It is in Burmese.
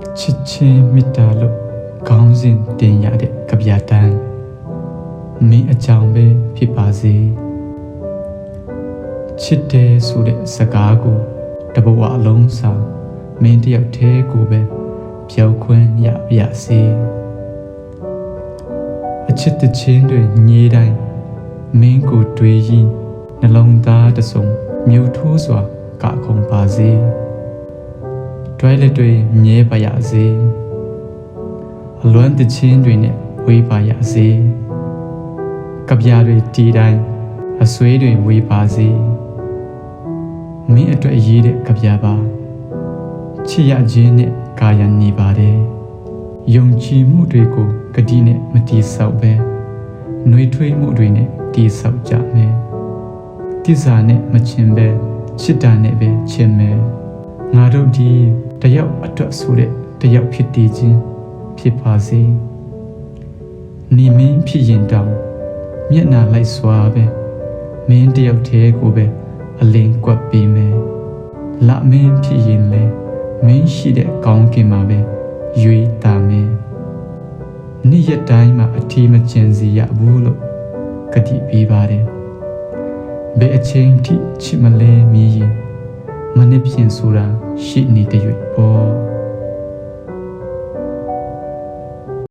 ချစ်ချင်းမေတ္တာလို့ခေါင်းစဉ်တင်ရတဲ့ကဗျာတမ်းမင်းအကြောင်းပဲဖြစ်ပါစေချစ်တယ်ဆိုတဲ့စကားကိုတဘဝအလုံးစာမင်းတယောက်တည်းကိုပဲပြောက်ခွင့်ရပါရစေအချစ်တချင်းတွေညေးတိုင်းမင်းကိုတွေးရင်နှလုံးသားတစ်စုံမြူထိုးစွာကခုံပါစေ တွဲလက်တွေမြဲပါရစေအလွမ်းတချင်းတွေနဲ့ဝေးပါရစေကဗျာတွေတီတိုင်းအဆွေးတွေဝေးပါစေမင်းအတွက်ရေးတဲ့ကဗျာပါချစ်ရခြင်းနဲ့ကာယံနေပါတယ်ယုံကြည်မှုတွေကိုဂတိနဲ့မတီးဆောက်ပဲနှွေးထွေးမှုတွေနဲ့တီးဆောက်ကြမယ်တိစာနဲ့မချင်ပဲချစ်တာနဲ့ပဲချင်မယ်ငါတို့ဒီ တယောက်အတွက်ဆိုတဲ့တယောက်ဖြစ်တည်ခြင်းဖြစ်ပါစေနေမင်းဖြစ်ရင်တောင်မျက်နာလိုက်စွာပဲမင်းတယောက်တည်းကိုပဲအလင်းကွက်ပေးမယ်လမင်းဖြစ်ရင်လေမင်းရှိတဲ့ကောင်းကင်မှာပဲရွေးတာမယ်နေ့ရက်တိုင်းမှာအထီးမကျင်စီရဘူးလို့ကတိပေးပါတယ်ဘယ်အချိန်ထိချစ်မလဲမြည်ရင် မနစ်ဖြင့်ဆိုတာရှိနေတဲ့၍ပေါ်